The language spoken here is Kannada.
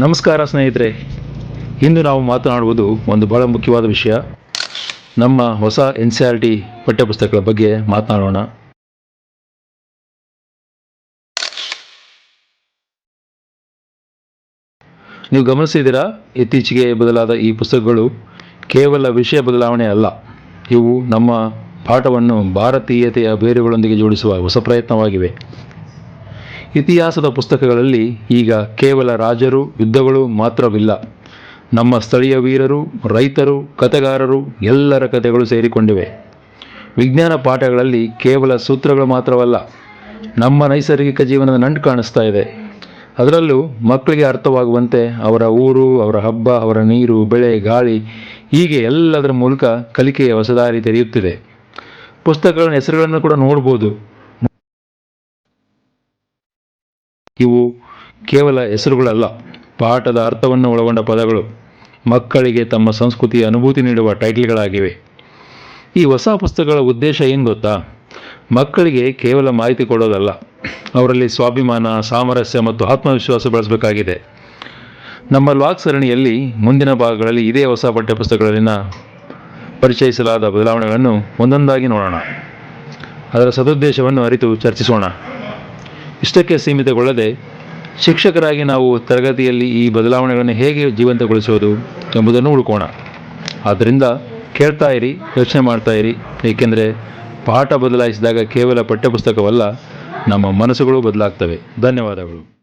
ನಮಸ್ಕಾರ ಸ್ನೇಹಿತರೆ. ಇಂದು ನಾವು ಮಾತನಾಡುವುದು ಒಂದು ಬಹಳ ಮುಖ್ಯವಾದ ವಿಷಯ. ನಮ್ಮ ಹೊಸ ಎನ್ ಸಿ ಆರ್ ಟಿ ಪಠ್ಯಪುಸ್ತಕಗಳ ಬಗ್ಗೆ ಮಾತನಾಡೋಣ. ನೀವು ಗಮನಿಸಿದ್ದೀರಾ? ಇತ್ತೀಚೆಗೆ ಬದಲಾದ ಈ ಪುಸ್ತಕಗಳು ಕೇವಲ ವಿಷಯ ಬದಲಾವಣೆ ಅಲ್ಲ. ಇವು ನಮ್ಮ ಪಾಠವನ್ನು ಭಾರತೀಯತೆಯ ಬೇರುಗಳೊಂದಿಗೆ ಜೋಡಿಸುವ ಹೊಸ ಪ್ರಯತ್ನವಾಗಿವೆ. ಇತಿಹಾಸದ ಪುಸ್ತಕಗಳಲ್ಲಿ ಈಗ ಕೇವಲ ರಾಜರು, ಯುದ್ಧಗಳು ಮಾತ್ರವಿಲ್ಲ. ನಮ್ಮ ಸ್ಥಳೀಯ ವೀರರು, ರೈತರು, ಕಥೆಗಾರರು ಎಲ್ಲರ ಕಥೆಗಳು ಸೇರಿಕೊಂಡಿವೆ. ವಿಜ್ಞಾನ ಪಾಠಗಳಲ್ಲಿ ಕೇವಲ ಸೂತ್ರಗಳು ಮಾತ್ರವಲ್ಲ, ನಮ್ಮ ನೈಸರ್ಗಿಕ ಜೀವನದ ನಂಟು ಕಾಣಿಸ್ತಾ ಇದೆ. ಅದರಲ್ಲೂ ಮಕ್ಕಳಿಗೆ ಅರ್ಥವಾಗುವಂತೆ ಅವರ ಊರು, ಅವರ ಹಬ್ಬ, ಅವರ ನೀರು, ಬೆಳೆ, ಗಾಳಿ, ಹೀಗೆ ಎಲ್ಲದರ ಮೂಲಕ ಕಲಿಕೆಯ ಹೊಸದಾರಿ ತೆರೆಯುತ್ತಿದೆ. ಪುಸ್ತಕಗಳ ಹೆಸರುಗಳನ್ನು ಕೂಡ ನೋಡ್ಬೋದು. ಇವು ಕೇವಲ ಹೆಸರುಗಳಲ್ಲ, ಪಾಠದ ಅರ್ಥವನ್ನು ಒಳಗೊಂಡ ಪದಗಳು. ಮಕ್ಕಳಿಗೆ ತಮ್ಮ ಸಂಸ್ಕೃತಿಯ ಅನುಭೂತಿ ನೀಡುವ ಟೈಟ್ಲ್ಗಳಾಗಿವೆ. ಈ ಹೊಸ ಪುಸ್ತಕಗಳ ಉದ್ದೇಶ ಏನು ಗೊತ್ತಾ? ಮಕ್ಕಳಿಗೆ ಕೇವಲ ಮಾಹಿತಿ ಕೊಡೋದಲ್ಲ, ಅವರಲ್ಲಿ ಸ್ವಾಭಿಮಾನ, ಸಾಮರಸ್ಯ ಮತ್ತು ಆತ್ಮವಿಶ್ವಾಸ ಬೆಳೆಸಬೇಕಾಗಿದೆ. ನಮ್ಮ ಲಾಕ್ ಸರಣಿಯಲ್ಲಿ ಮುಂದಿನ ಭಾಗಗಳಲ್ಲಿ ಇದೇ ಹೊಸ ಪಠ್ಯಪುಸ್ತಕಗಳಲ್ಲಿನ ಪರಿಚಯಿಸಲಾದ ಬದಲಾವಣೆಗಳನ್ನು ಒಂದೊಂದಾಗಿ ನೋಡೋಣ. ಅದರ ಸದುದ್ದೇಶವನ್ನು ಅರಿತು ಚರ್ಚಿಸೋಣ. ಇಷ್ಟಕ್ಕೆ ಸೀಮಿತಗೊಳ್ಳದೆ ಶಿಕ್ಷಕರಾಗಿ ನಾವು ತರಗತಿಯಲ್ಲಿ ಈ ಬದಲಾವಣೆಗಳನ್ನು ಹೇಗೆ ಜೀವಂತಗೊಳಿಸುವುದು ಎಂಬುದನ್ನು ಹುಡುಕೋಣ. ಆದ್ದರಿಂದ ಕೇಳ್ತಾ ಇರಿ, ಯೋಚನೆ ಮಾಡ್ತಾ ಇರಿ. ಏಕೆಂದರೆ ಪಾಠ ಬದಲಾಯಿಸಿದಾಗ ಕೇವಲ ಪಠ್ಯಪುಸ್ತಕವಲ್ಲ, ನಮ್ಮ ಮನಸ್ಸುಗಳು ಬದಲಾಗ್ತವೆ. ಧನ್ಯವಾದಗಳು.